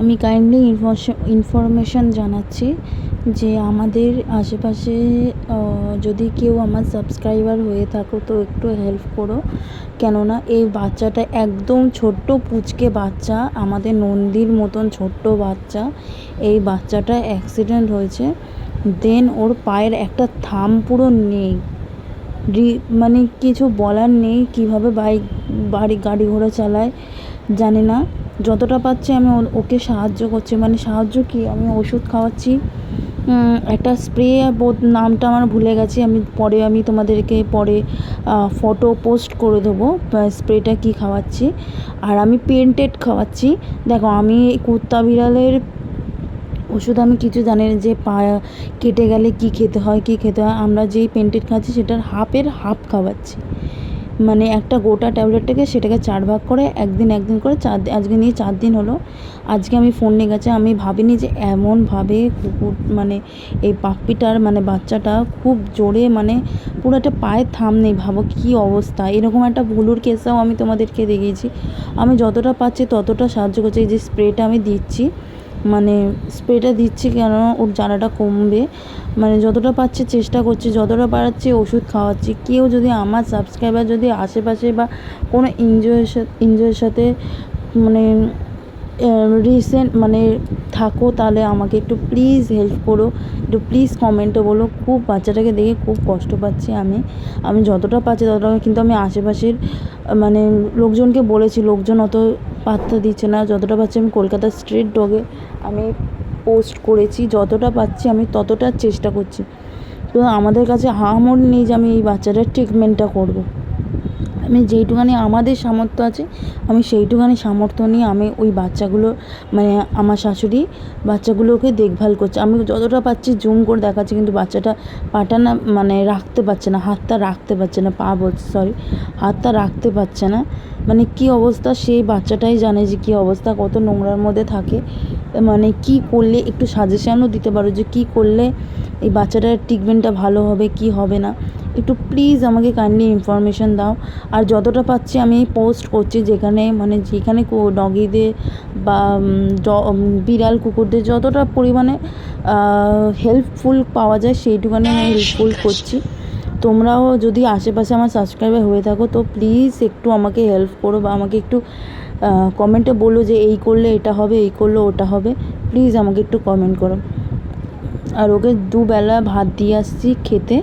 আমি kindly information জানাচ্ছি যে আমাদের আশেপাশে যদি কেউ আমার সাবস্ক্রাইবার হয়ে থাকো তো একটু হেল্প করো। কেননা এই বাচ্চাটা একদম ছোট্ট পুচকে বাচ্চা, আমাদের নন্দীর মতন ছোট্ট বাচ্চা। এই বাচ্চাটা অ্যাক্সিডেন্ট হয়েছে। দেন ওর পায়ের একটা থাম পুরো নেই। মানে কিছু বলার নেই কীভাবে বাইক বাড়ি, গাড়ি ঘোড়া চালায়। জানি না। যতটা পাচ্ছি আমি ওকে সাহায্য করছি। মানে সাহায্য কি? আমি ওষুধ খাওয়াচ্ছি। একটা স্প্রে বোধ নামটা আমার ভুলে গেছি। আমি পরে আমি তোমাদেরকে পরে ফটো পোস্ট করে দেবো স্প্রেটা কী খাওয়াচ্ছি। আর আমি পেন্টেড খাওয়াচ্ছি। দেখো, আমি কুত্তা বিড়ালের ওষুধ আমি কিছু জানি না যে পা কেটে গেলে কী খেতে হয়, কী খেতে হয়। আমরা যেই পেন্টেড খাচ্ছি সেটার হাফের হাফ খাওয়াচ্ছি। মানে একটা গোটা ট্যাবলেটটাকে সেটাকে চার ভাগ করে, একদিন একদিন করে চার আজকে নিয়ে চার দিন হলো। আজকে আমি ফোন নিয়ে গেছে, আমি ভাবিনি যে এমনভাবে কুকুর মানে এই পাপ্পিটার মানে বাচ্চাটা খুব জোরে মানে পুরো একটা পায়ের থাম নেই, ভাবো কী অবস্থা। এরকম একটা ভুলুর কেসটাও আমি তোমাদেরকে দেখিয়েছি। আমি যতটা পাচ্ছি ততটা সাহায্য করছি, এই যে স্প্রেটা আমি দিচ্ছি। মানে স্প্রেটা দিচ্ছি কেন ওর জ্বালাটা কমবে। মানে যতটা পারছি চেষ্টা করছি, যতটা পারছি ওষুধ খাওয়াচ্ছি। কেউ যদি আমার সাবস্ক্রাইবার যদি আশেপাশে বা কোনো এনজিওর সাথে এনজিওর সাথে মানে রিসেন্ট মানে থাকো তাহলে আমাকে একটু প্লিজ হেল্প করো। একটু প্লিজ কমেন্টে বলো। খুব বাচ্চাটাকে দেখে খুব কষ্ট পাচ্ছি আমি। আমি যতটা পাচ্ছি ততটা কিন্তু আমি আশেপাশের মানে লোকজনকে বলেছি, লোকজন অত পাত্তা দিচ্ছে না। যতটা পাচ্ছি আমি কলকাতার স্ট্রিট ডগে আমি পোস্ট করেছি। যতটা পাচ্ছি আমি ততটা চেষ্টা করছি। তো আমাদের কাছে হামর নেই যে আমি এই বাচ্চাটার ট্রিটমেন্টটা করব। আমি যেইটুখানি আমাদের সামর্থ্য আছে, আমি সেইটুখানি সামর্থ্য নিয়ে আমি ওই বাচ্চাগুলো মানে আমার শাশুড়ি বাচ্চাগুলোকে দেখভাল করছে। আমি যতটা পাচ্ছি জুম করে দেখাচ্ছি, কিন্তু বাচ্চাটা পাটা না মানে রাখতে পারছে না, হাতটা রাখতে পারছে না, পা বলছে সরি হাতটা রাখতে পারছে না। মানে কী অবস্থা, সেই বাচ্চাটাই জানে যে কী অবস্থা, কত নোংরার মধ্যে থাকে। মানে কী করলে একটু সাজেশানও দিতে পারো যে কী করলে এই বাচ্চাটার ট্রিটমেন্টটা ভালো হবে কি হবে না। একটু প্লিজ আমাকে কাইন্ডলি ইনফরমেশান দাও। আর যতটা পাচ্ছি আমি পোস্ট করছি যেখানে মানে যেখানে ডগিদের বা বিড়াল কুকুরদের যতটা পরিমাণে হেল্পফুল পাওয়া যায় সেইটুখানি আমি হেল্পফুল করছি। তোমরাও যদি আশেপাশে আমার সাবস্ক্রাইবার হয়ে থাকো তো প্লিজ একটু আমাকে হেল্প করো বা আমাকে একটু কমেন্টে বলল যে এই করলে এটা হবে, এই করলে, ওটা হবে। প্লিজ আমাকে একটু কমেন্ট করো। আর ওকে দুবেলা ভাত দিয়ে আসছি খেতে।